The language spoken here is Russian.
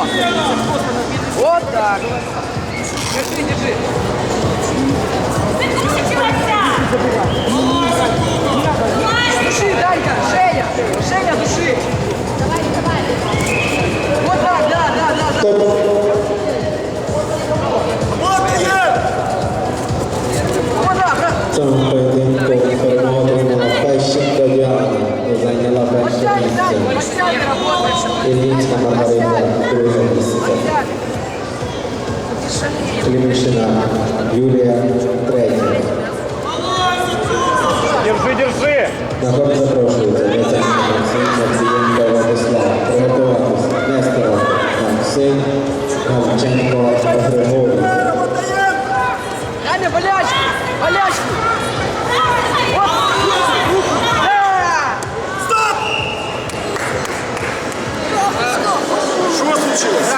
Во! Вот так. Держи, держи. Души, Данька, Женя, Женя, души. Вот так, да, да, да, да. Вот так, Клімішина Юлия Третя. Держи, держи! Нагород запрошується. Максименко Владислав. Приготуватися. Нестеров Максим. Гавченко Григорій. Аня, болячку! Болячку! Стоп! Что случилось?